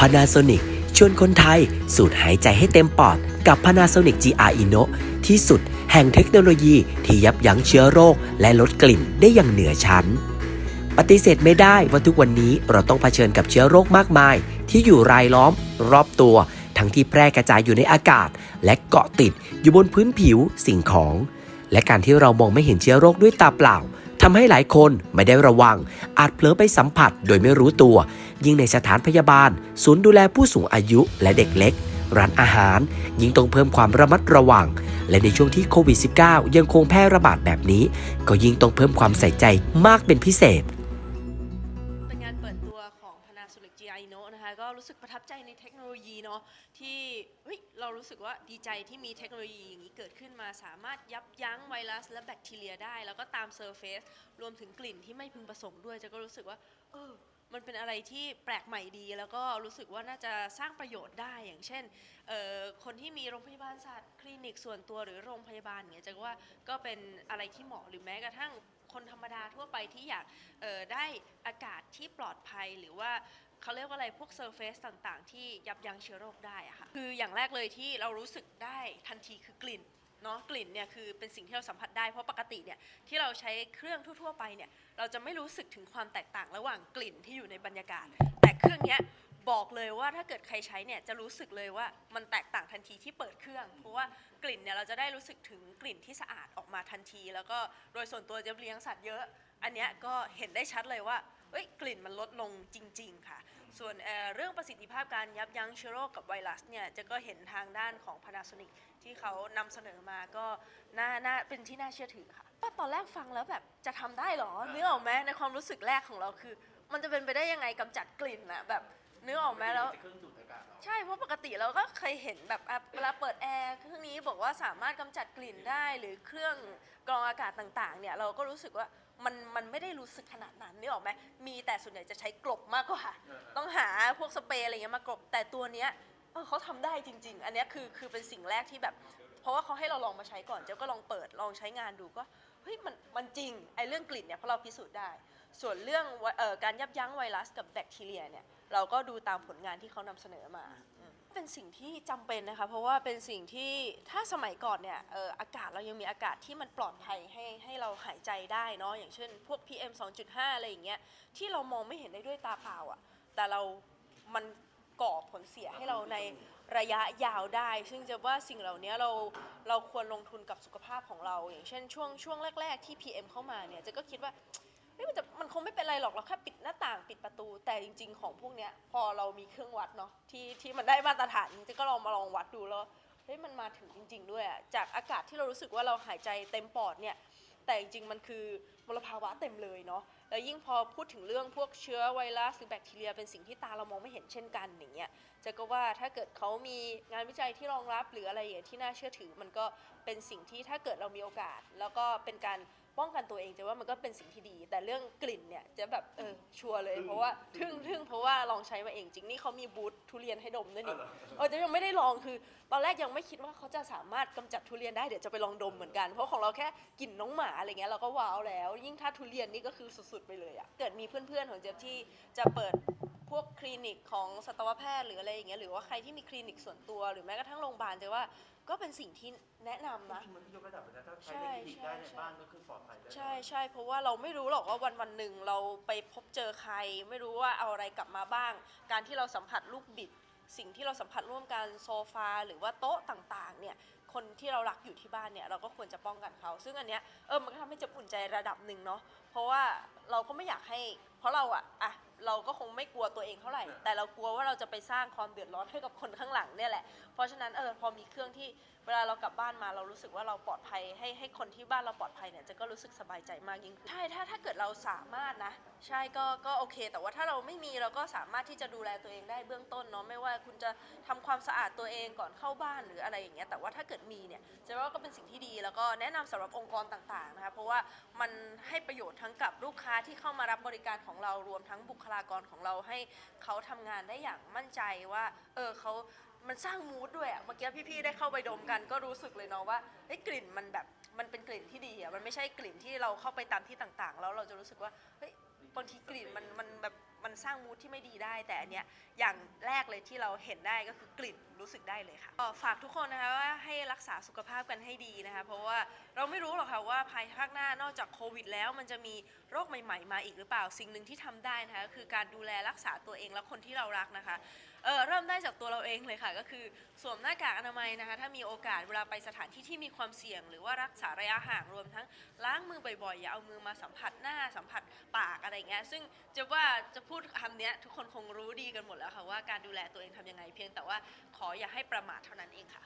Panasonic ชวนคนไทย สูดหายใจให้เต็มปอด กับ Panasonic GR Inno ที่สุดแห่งเทคโนโลยีที่ยับยั้งเชื้อโรค และลดกลิ่นได้อย่างเหนือชั้น ปฏิเสธไม่ได้ว่าทุกวันนี้เราต้องเผชิญกับเชื้อโรคมากมาย ที่อยู่รายล้อม รอบตัว ทั้งที่แพร่กระจายอยู่ในอากาศ และเกาะติดอยู่บนพื้นผิวสิ่งของ และการที่เรามองไม่เห็นเชื้อโรคด้วยตาเปล่า ทำให้หลายคนไม่ได้ระวัง อาจเผลอไปสัมผัสโดยไม่รู้ตัว ยิ่งในสถานพยาบาล ศูนย์ดูแลผู้สูงอายุและเด็กเล็ก ร้านอาหาร ยิ่งต้องเพิ่มความระมัดระวัง และในช่วงที่โควิด -19 ยังคงแพร่ระบาดแบบนี้ ก็ยิ่งต้องเพิ่มความใส่ใจมากเป็นพิเศษ บใจในเทคโนโลยีเนาะที่เฮ้ยเรารู้สึกว่าดีใจที่มีเทคโนโลยีอย่างนี้เกิดขึ้นมาสามารถยับยั้งไวรัส และแบคทีเรียได้ แล้วก็ตามเซอร์เฟซรวมถึงกลิ่นที่ไม่พึงประสงค์ด้วยจะก็รู้สึกว่าเออ มันเป็นอะไรที่แปลกใหม่ดี แล้วก็รู้สึกว่าน่าจะสร้างประโยชน์ได้อย่างเช่นคนที่มีโรงพยาบาลสัตว์คลินิกส่วนตัวหรือโรงพยาบาลอย่างเงี้ยจะว่าก็เป็นอะไรที่เหมาะหรือแม้กระทั่งคนธรรมดาทั่วไปที่อยากได้อากาศที่ปลอดภัยหรือว่าเขาเรียกว่าอะไรพวกเซอร์เฟซต่างๆ ที่ยับยั้งเชื้อโรคได้อะค่ะคืออย่างแรกเลยที่เรารู้สึกได้ทันทีคือกลิ่น เนาะกลิ่นเนี่ยคือเป็นสิ่งที่เราสัมผัสได้เพราะปกติเนี่ยที่เราใช้เครื่องทั่ว ๆ ไปเนี่ยเราจะไม่รู้สึกถึงความแตกต่างระหว่างกลิ่นที่อยู่ในบรรยากาศ แต่เครื่องเนี้ยบอกเลยว่าถ้าเกิดใครใช้เนี่ยจะรู้สึกเลยว่ามันแตกต่างทันทีที่เปิดเครื่อง เพราะว่ากลิ่นเนี่ยเราจะได้รู้สึกถึงกลิ่นที่สะอาดออกมาทันที แล้วก็โดยส่วนตัวจะเลี้ยงสัตว์เยอะ อันเนี้ยก็เห็นได้ชัดเลยว่า เอ้ยกลิ่นมันลดลงจริง ๆ ค่ะ ส่วนเอ่อเรื่องประสิทธิภาพการยับยั้งเชื้อโรคกับไวรัสเนี่ยจะก็เห็นทางด้านของ Panasonic ที่เขานำเสนอมาก็น่าน่าเป็นที่น่าเชื่อถือค่ะก็ตอนแรกฟังแล้วแบบจะทำได้เหรอเนื้อออกไหมในความรู้สึกแรกของเราคือ มันจะเป็นไปได้ยังไงกำจัดกลิ่นอะแบบเนื้อออกไหมแล้วใช่เพราะปกติเราก็เคยเห็นแบบอะเวลาเปิดแอร์เครื่องนี้บอกว่าสามารถกำจัดกลิ่นได้หรือเครื่องกรองอากาศต่างๆเนี่ยเราก็รู้สึกว่า มันมันไม่ได้รู้สึกขนาดนั้นนึกออกไหมมีแต่ส่วนใหญ่จะใช้กลบมากกว่าต้องหาพวกสเปรย์อะไรเงี้ยมากลบแต่ตัวเนี้ยเออเขาทำได้จริง ๆ อันเนี้ยคือคือเป็นสิ่งแรกที่แบบ เพราะว่าเขาให้เราลองมาใช้ก่อนเจ๊ก็ลองเปิดลองใช้งานดูก็เฮ้ยมันมันจริงไอ้เรื่องกลิ่นเนี่ยเพราะเราพิสูจน์ได้ ส่วนเรื่องวะเอ่อการยับยั้งไวรัสกับแบคทีเรียเนี่ยเราก็ดูตามผลงานที่เขานำเสนอมาอืม เป็นสิ่งที่จำเป็นนะคะ เพราะว่าเป็นสิ่งที่ถ้าสมัยก่อนเนี่ยเอ่ออากาศเรายังมีอากาศที่มันปลอดภัยให้ให้เราหายใจได้เนาะอย่างเช่น พวก PM 2.5 อะไรอย่างเงี้ยที่เรามองไม่เห็นได้ด้วยตาเปล่าอะแต่เรา มันก่อผลเสียให้เราในระยะยาวได้ ซึ่งจะว่าสิ่งเหล่านี้เราเราควรลงทุนกับสุขภาพของเรา อย่างเช่นช่วงช่วงแรก ๆ ที่ PM เข้ามาเนี่ยเจะก็คิดว่า ฮ้ยมันจะมันคงไม่เป็นไรหรอกเราแค่ปิดหน้าต่างปิดประตู แต่จริง ๆ ของพวกเนี้ยพอเรามีเครื่องวัดเนาะที่ที่มันได้มาตรฐานจริงๆก็ลองมาลองวัดดูแล้วเฮ้ยมันมาถึงจริง ๆ ด้วยอะจากอากาศที่เรารู้สึกว่าเราหายใจเต็มปอดเนี่ยแต่จริงๆ มันคือมลภาวะเต็มเลยเนาะ แล้วยิ่งพอพูดถึงเรื่องพวกเชื้อไวรัสหรือแบคทีเรียเป็นสิ่งที่ตาเรามองไม่เห็นเช่นกันอย่างเงี้ย จะก็ว่าถ้าเกิดเขามีงานวิจัยที่รองรับหรืออะไรอย่างเงี้ยที่น่าเชื่อถือ มันก็เป็นสิ่งที่ถ้าเกิดเรามีโอกาส แล้วก็เป็นการป้องกันตัวเองจะว่ามันก็เป็นสิ่งที่ดี แต่เรื่องกลิ่นเนี่ยจะแบบเออชัวร์เลย เพราะว่าทึ่งทึ่งเพราะว่าลองใช้มาเองจริงนี่เขามีบูธทุเรียนให้ดมด้วยนี่เออจะยังไม่ได้ลองคือ ตอนแรกยังไม่คิดว่าเขาจะสามารถกำจัดทุเรียนได้เดี๋ยวจะไปลองดมเหมือนกัน เพราะของเราแค่กลิ่นน้องหมาอะไรเงี้ยเราก็ว้าวแล้ว ยิ่งถ้าทุเรียนนี่ก็คือสุดๆไปเลยอะเกิดมีเพื่อนๆของเจี๊ยบที่จะเปิด พวกคลินิกของสัตวแพทย์หรืออะไรอย่างเงี้ยหรือว่าใครที่มีคลินิกส่วนตัวหรือแม้กระทั่งโรงพยาบาลเจ๊ว่าก็เป็นสิ่งที่แนะนำนะมันยกระดับไปนะถ้าใช้ในคลินิกได้ในบ้านก็คือปลอดภัยได้ใช่ใช่เพราะว่าเราไม่รู้หรอกว่าวันวันหนึ่งเราไปพบเจอใคร ไม่รู้ว่าเอาอะไรกลับมาบ้าง การที่เราสัมผัสลูกบิด สิ่งที่เราสัมผัสร่วมกันโซฟาหรือว่าโต๊ะต่างๆเนี่ยคนที่เรารักอยู่ที่บ้านเนี่ยเราก็ควรจะป้องกันเขา ซึ่งอันเนี้ยเออมันก็ทำให้เจะอุ่นใจระดับหนึ่งเนาะเพราะว่าเราก็ไม่อยากให้ เพราะเราอะอะ เราก็คงไม่กลัวตัวเองเท่าไหร่ แต่เรากลัวว่าเราจะไปสร้างความเดือดร้อนให้กับคนข้างหลังเนี่ยแหละ เพราะฉะนั้นเออพอมีเครื่องที่เวลาเรากลับบ้านมาเรารู้สึกว่าเราปลอดภัยให้ให้คนที่บ้านเราปลอดภัยเนี่ยจะก็รู้สึกสบายใจมากยิ่งขึ้นใช่ถ้าถ้าเกิดเราสามารถนะ ใช่ก็ก็โอเค แต่ว่าถ้าเราไม่มีเราก็สามารถที่จะดูแลตัวเองได้เบื้องต้นเนาะไม่ว่าคุณจะทำความสะอาดตัวเองก่อนเข้าบ้านหรืออะไรอย่างเงี้ยแต่ว่าถ้าเกิดมีเนี่ยจะว่าก็เป็นสิ่งที่ดีแล้วก็แนะนำสำหรับองค์กรต่างๆนะคะเพราะว่ามันให้ประโยชน์ทั้งกับลูกค้าที่เข้ามารับบริการของเรารวมทั้งบุคลลากรของเราให้เขาทำงานได้อย่างมั่นใจว่า เออเขามันสร้างมูดด้วยอะเมื่อกี้พี่ๆได้เข้าไปดมกันก็รู้สึกเลยเนาะว่าเฮ้ยกลิ่นมันแบบมันเป็นกลิ่นที่ดีอะมันไม่ใช่กลิ่นที่เราเข้าไปตามที่ต่างๆ แล้วเราจะรู้สึกว่าเฮ้ยบางทีกลิ่นมันมันแบบ มันสร้างมูดที่ไม่ดีได้ แต่อันเนี้ยอย่างแรกเลยที่เราเห็นได้ก็คือกลิ่นรู้สึกได้เลยค่ะก็ฝากทุกคนนะคะว่าให้รักษาสุขภาพกันให้ดีนะคะเพราะว่าเราไม่รู้หรอกค่ะว่าภายภาคหน้านอกจากโควิด แล้วมันจะมีโรคใหม่ ๆ มาอีกหรือเปล่าสิ่งหนึ่งที่ทำได้นะคะก็คือการดูแลรักษาตัวเองและคนที่เรารักนะคะเออเริ่มได้จากตัวเราเองเลยค่ะ ก็คือสวมหน้ากากอนามัยนะคะถ้ามีโอกาสเวลาไปสถานที่ที่มีความเสี่ยง หรือว่ารักษาระยะห่างรวมทั้งล้างมือบ่อยๆอย่าเอามือมาสัมผัสหน้าสัมผัสปากอะไรเงี้ยซึ่งจะว่าจะพูดคำเนี้ยทุกคนคงรู้ดีกันหมดแล้วค่ะว่าการดูแลตัวเองทำยังไงเพียงแต่ว่าขออย่าให้ประมาทเท่านั้นเองค่ะ